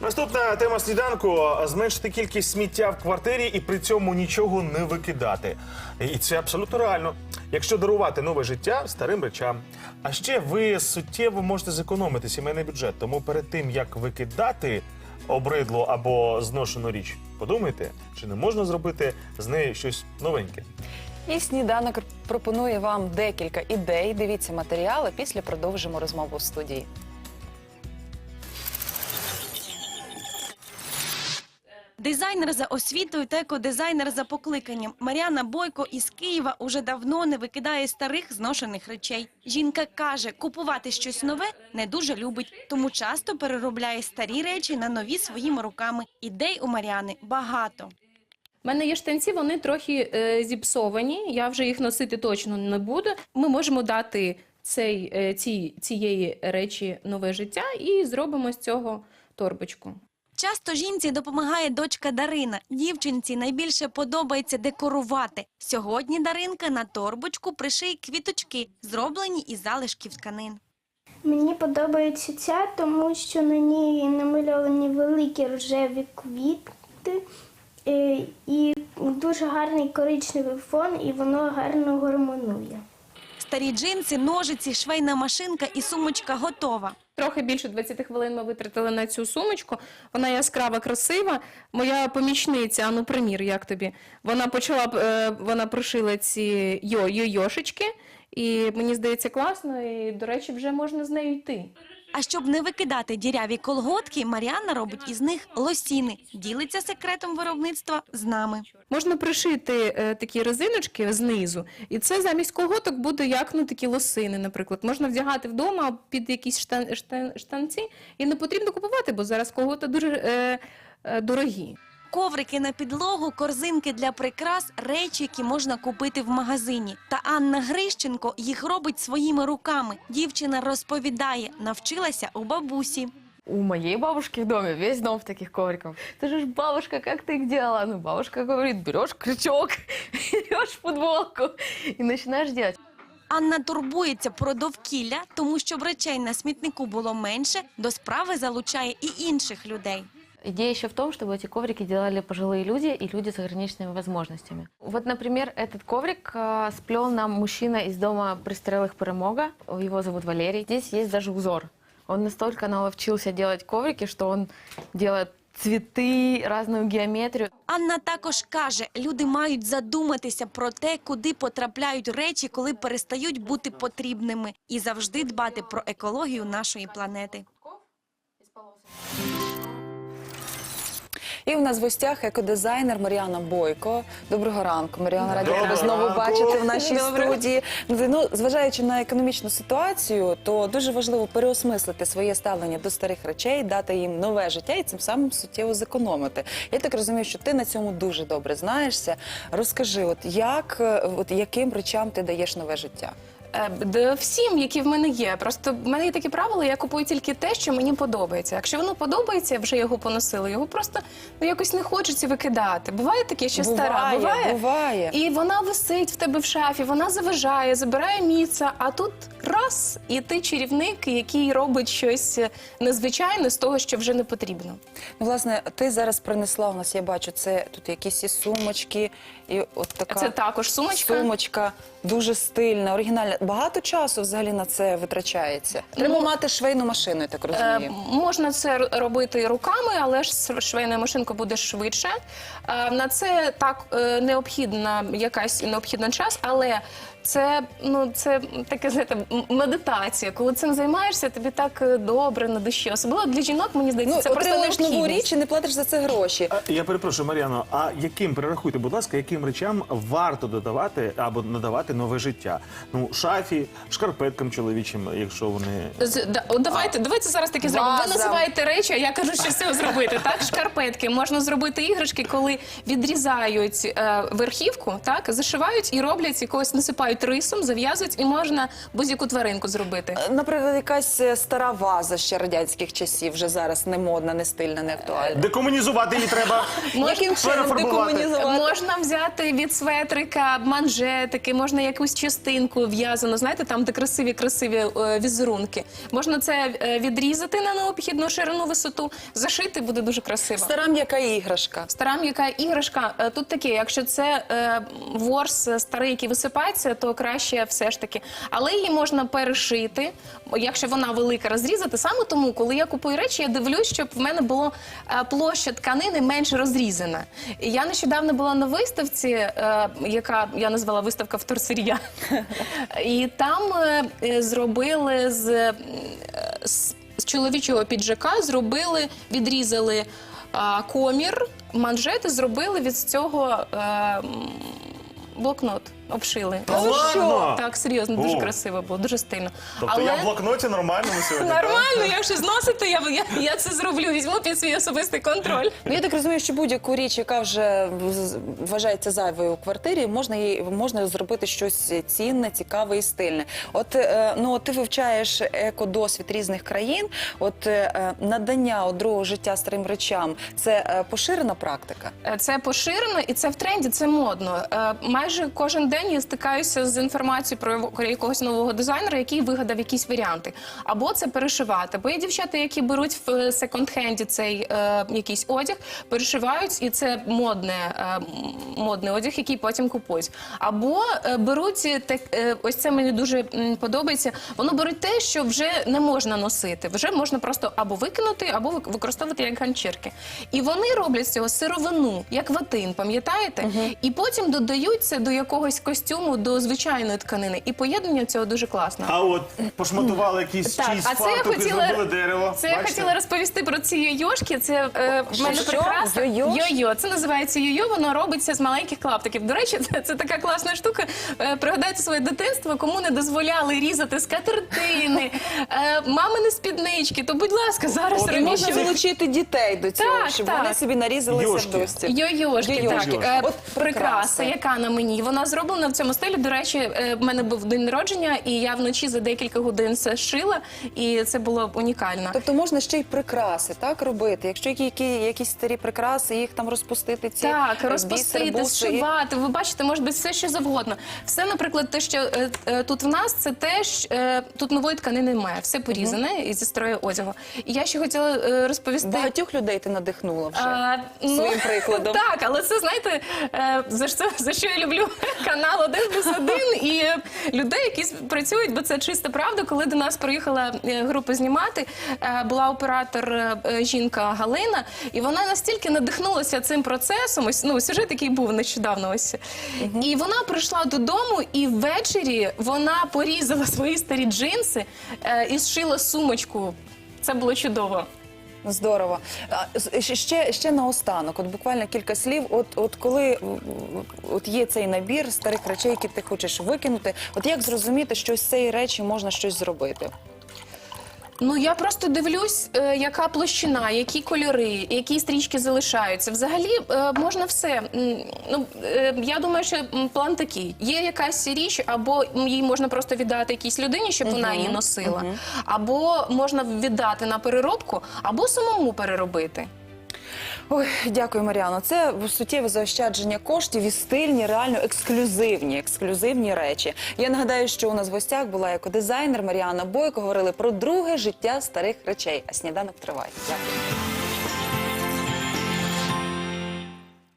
Наступна тема сніданку зменшити кількість сміття в квартирі і при цьому нічого не викидати. І це абсолютно реально. Якщо дарувати нове життя старим речам. А ще ви суттєво можете зекономити сімейний бюджет. Тому перед тим як викидати обридлу або зношену річ, подумайте, чи не можна зробити з неї щось новеньке. І сніданок пропонує вам декілька ідей. Дивіться матеріали. Після продовжимо розмову в студії. Дизайнер за освітою та екодизайнер за покликанням. Мар'яна Бойко із Києва уже давно не викидає старих зношених речей. Жінка каже, купувати щось нове не дуже любить, тому часто переробляє старі речі на нові своїми руками. Ідей у Мар'яни багато. У мене є штанці, вони трохи е, зіпсовані. Я вже їх носити точно не буду. Ми можемо дати цей, е, ці, цієї речі нове життя і зробимо з цього торбочку. Часто жінці допомагає дочка Дарина. Дівчинці найбільше подобається декорувати. Сьогодні Даринка на торбочку пришиє квіточки, зроблені із залишків тканин. Мені подобається ця, тому що на ній намальовані великі рожеві квіти е, і дуже гарний коричневий фон, і воно гарно гармонує. Старі джинси, ножиці, швейна машинка і сумочка готова. Трохи більше 20 хвилин ми витратили на цю сумочку. Вона яскрава, красива. Моя помічниця, ану примір, як тобі? Вона почала е, вона прошила ці йо йошечки, і мені здається класно. І, до речі, вже можна з нею йти. А щоб не викидати діряві колготки, Маріанна робить із них лосіни. Ділиться секретом виробництва з нами. Можна пришити е, такі резиночки знизу, і це замість колготок буде як ну, такі лосини, наприклад. Можна вдягати вдома під якісь штан, штан, штанці, і не потрібно купувати, бо зараз колготи дуже е, е, дорогі. Коврики на підлогу, корзинки для прикрас, речі, які можна купити в магазині. Та Анна Грищенко їх робить своїми руками. Дівчина розповідає, навчилася у бабусі. У моей бабушки в доме весь дом в таких ковриках. Ты же ж, бабушка, как ты их делала? Ну, бабушка говорит, берешь крючок, берешь футболку и начинаешь делать. Анна турбується про довкілля, тому щоб речей на смітнику було менше, до справи залучає і інших людей. Идея еще в том, чтобы эти коврики делали пожилые люди и люди с ограниченными возможностями. Вот, например, этот коврик э, сплел нам мужчина из дома престарелых Перемога. Его зовут Валерий. Здесь есть даже узор. Он настолько наловчился делать коврики, что он делает цветы, разную геометрию. Анна також каже, люди мають задуматися про те, куди потрапляють речі, коли перестають бути потрібними, і завжди дбати про екологію нашої планети. І у нас в гостях екодизайнер Мар'яна Бойко. Доброго ранку, Мар'яна. Раді тебе знову бачити в нашій студії. Ну, зважаючи на економічну ситуацію, то дуже важливо переосмислити своє ставлення до старих речей, дати їм нове життя і цим самим суттєво зекономити. Я так розумію, що ти на цьому дуже добре знаєшся. Розкажи, от як, е, от яким речам ти даєш нове життя? Е, Всім, які в мене є. Просто в мене є такі правила, я купую тільки те, що мені подобається. Якщо воно подобається, я вже його поносила, його просто ну, якось не хочеться викидати. Буває таке, що стара Буває, буває. І вона висить в тебе в шафі, вона заважає, забирає місце, а тут раз, і ти чарівник, який робить щось незвичайне з того, що вже не потрібно. Ну, власне, ти зараз принесла у нас, я бачу, це тут якісь і сумочки, і от така Це також сумочка. сумочка дуже стильна, оригінальна. Багато часу взагалі на це витрачається. Треба Ну, мати швейну машину, я так Е, розумію. можна це робити руками, але ж швейна машинка буде швидше. Е, на це так е, необхідна якась необхідна час, але це ну це таке знаєте, медитація. Коли цим займаєшся, тобі так добре на душі. Особливо для жінок, мені здається, Ну, це просто отримуєш нову річ і не платиш за це гроші. А, Я перепрошую, Мар'яно, а яким перерахуйте, будь ласка, яким речам варто додавати або надавати нове життя? Ну, шафі, шкарпеткам чоловічим, якщо вони З- да, от давайте, давайте зараз таке зробимо. Ви Ваза. називаєте речі, а я кажу, що цього зробити. Так, шкарпетки. Можна зробити іграшки, коли відрізають е, верхівку, так, зашивають і роблять якогось, насипають рисом, зав'язують, і можна будь-яку тваринку зробити. Наприклад, якась е, стара ваза ще радянських часів, вже зараз не модна, не стильна, не актуальна. декомунізувати її треба. Яким чином перефарбувати. декомунізувати? Можна взяти від светрика манжетики, можна якусь частинку в'язану, знаєте, там, де красиві, красиві е, візерунки. Можна це е, відрізати на необхідну ширину висоту, зашити буде дуже красиво. Стара м'яка іграшка. Стара м'яка іграшка е, тут таке, якщо це ворс старий, який висипається, то краще все ж таки. Але її можна перешити, якщо вона велика, розрізати. Саме тому, коли я купую речі, я дивлюсь, щоб в мене було е, площа тканини менш розрізана. Я нещодавно була на виставці, яка я назвала виставка вторсир'я. І там е, е, зробили з, е, з, з чоловічого піджака, зробили, відрізали комір, манжети зробили від цього блокнот. Обшили. Та ладно? Так, серйозно, дуже О. красиво було, дуже стильно. Тобто я в блокноті нормальному сьогодні. так? Нормально, якщо зносити, я, я, я це зроблю, візьму під свій особистий контроль. Ну я так розумію, що будь-яку річ, яка вже з- вважається зайвою у квартирі, можна її можна зробити щось цінне, цікаве і стильне. От е, ну ти вивчаєш екодосвід різних країн. От е, надання от другого життя старим речам це е, поширена практика. Е, Це поширено і це в тренді, це модно. Е, Майже кожен день я стикаюся з інформацією про якогось нового дизайнера, який вигадав якісь варіанти. Або це перешивати. Бо є дівчата, які беруть в секонд-хенді цей е, якийсь одяг, перешивають, і це модне, е, модний одяг, який потім купують. Або е, беруть так, е, ось це мені дуже м, подобається. Воно беруть те, що вже не можна носити. Вже можна просто або викинути, або використовувати як ганчірки. І вони роблять з цього сировину, як ватин, пам'ятаєте? І потім додають це до якогось костюму, до звичайної тканини. І поєднання цього дуже класно. А от пошматували якісь Так, чиїсь а це я хотіла- зробили дерево. Це я Бачите? хотіла розповісти про ці йойошки. Це е, в мене Що? Йо-йо. Це називається йо-йо. Воно робиться з маленьких клаптиків. До речі, це, це така класна штука. Е, пригадайте своє дитинство, кому не дозволяли різати скатертини, е, мамини спіднички. То, будь ласка, зараз І робіть. можна залучити дітей до цього, Так, щоб так. вони собі нарізалися Йошки. в. Йо-йошки, Йо-йошки. так. Е, От прикраса. яка на мені. Вона зроблена в цьому стилі. До речі, е, в мене був день народження, і я вночі за декілька годин це шила, і це було унікально. Тобто можна ще й прикраси так робити. Якщо які, які якісь старі прикраси, їх там розпустити ці Так, е, розпустити, бісер, буси, і- зшивати. Ви бачите, може бути все, що завгодно. Все, наприклад, те, що е, е, тут в нас, це теж е, тут нової тканини немає. Все порізане і зі строю одягу. І я ще хотіла е, розповісти. Багатьох людей ти надихнула вже. А, ну, своїм прикладом. Так, але це знаєте, е, за що, за що я люблю канал один плюс один і людей, які працюють, бо це чиста правда. Коли до нас приїхала е, група знімати, е, була оператор е, жінка Галина, і вона настільки надихнулася цим процесом. Ось ну сюжет, який був нещодавно. Ось і вона прийшла додому, і ввечері вона порізала свої старі джинси і зшила сумочку. Це було чудово. Здорово. А, Ще, ще наостанок, от буквально кілька слів. От, от коли от є цей набір старих речей, які ти хочеш викинути, от як зрозуміти, що з цієї речі можна щось зробити? Ну я просто дивлюсь, е, яка площина, які кольори, які стрічки залишаються. Взагалі е, можна все. М, Ну е, я думаю, що м, план такий: є якась річ, або їй можна просто віддати якійсь людині, щоб вона її носила, або можна віддати на переробку, або самому переробити. Ой, дякую, Маріано. Це суттєве заощадження коштів і стильні, реально ексклюзивні, ексклюзивні речі. Я нагадаю, що у нас в гостях була екодизайнер Маріана Бойко. Говорили про друге життя старих речей. А сніданок триває. Дякую.